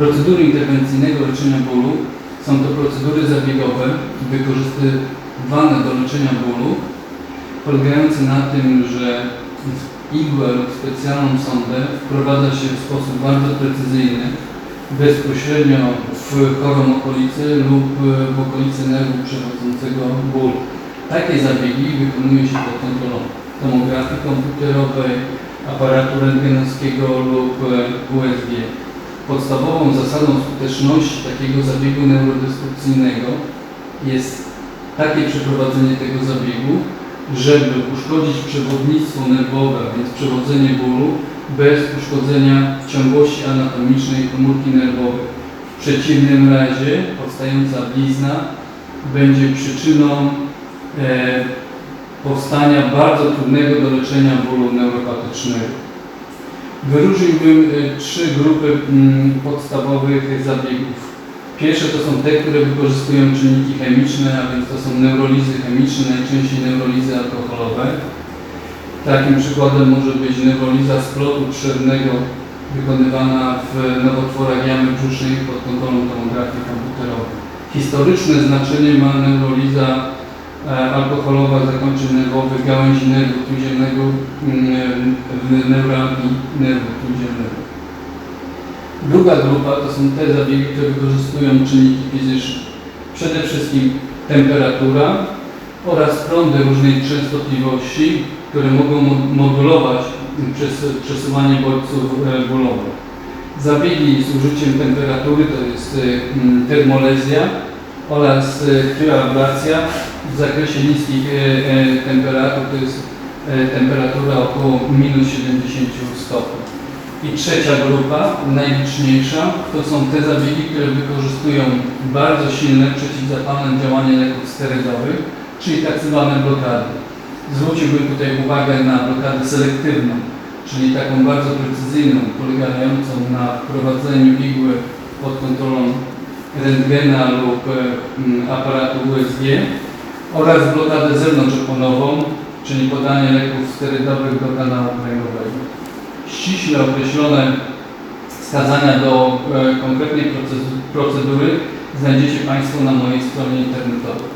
Procedury interwencyjnego leczenia bólu są to procedury zabiegowe wykorzystywane do leczenia bólu, polegające na tym, że igłę lub specjalną sondę wprowadza się w sposób bardzo precyzyjny, bezpośrednio w chorą okolicę lub w okolicy nerwu przewodzącego bólu. Takie zabiegi wykonuje się pod kontrolą tomografii komputerowej, aparatu rentgenowskiego lub e, USG. Podstawową zasadą skuteczności takiego zabiegu neurodestrukcyjnego jest takie przeprowadzenie tego zabiegu, żeby uszkodzić przewodnictwo nerwowe, więc przewodzenie bólu, bez uszkodzenia ciągłości anatomicznej komórki nerwowej. W przeciwnym razie powstająca blizna będzie przyczyną e, powstania bardzo trudnego do leczenia bólu neuropatycznego. Wyróżniłbym e, trzy grupy mm, podstawowych zabiegów. Pierwsze to są te, które wykorzystują czynniki chemiczne, a więc to są neurolizy chemiczne, najczęściej neurolizy alkoholowe. Takim przykładem może być neuroliza splotu trzewnego wykonywana w nowotworach jamy brzusznej pod kontrolą tomografii komputerowej. Historyczne znaczenie ma neuroliza e, alkoholowa zakończeń nerwowych gałęzi nerwu trójdzielnego mm, neuralgii nerwu trójdzielnego. Druga grupa to są te zabiegi, które wykorzystują czynniki fizyczne. Przede wszystkim temperatura oraz prądy różnej częstotliwości, które mogą mo- modulować przesuwanie bodźców bólowych. Zabiegi z użyciem temperatury to jest mm, termolezja oraz kryoablacja w zakresie niskich e, temperatur, to jest temperatura około minus 70 stopni. I trzecia grupa, najliczniejsza, to są te zabiegi, które wykorzystują bardzo silne przeciwzapalne działanie leków sterydowych, czyli tak zwane blokady. Zwróciłbym tutaj uwagę na blokadę selektywną, czyli taką bardzo precyzyjną, polegającą na wprowadzeniu igły pod kontrolą rentgena lub e, aparatu USG oraz blokadę zewnątrzoponową, czyli podanie leków sterydowych do kanału kręgowego ściśle określone wskazania do e, konkretnej procedury znajdziecie Państwo na mojej stronie internetowej.